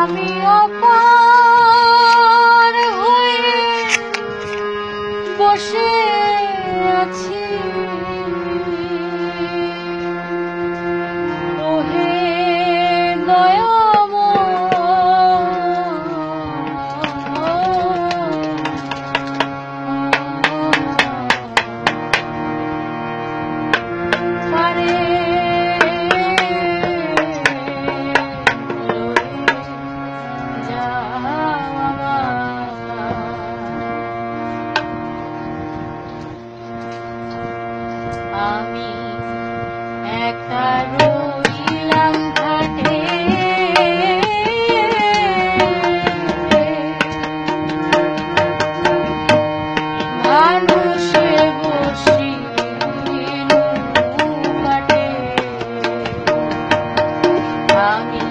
আমি অপার হয়ে বসে আছি। আমি একা রইলাম ঘাটে। মানুষে বসি আমি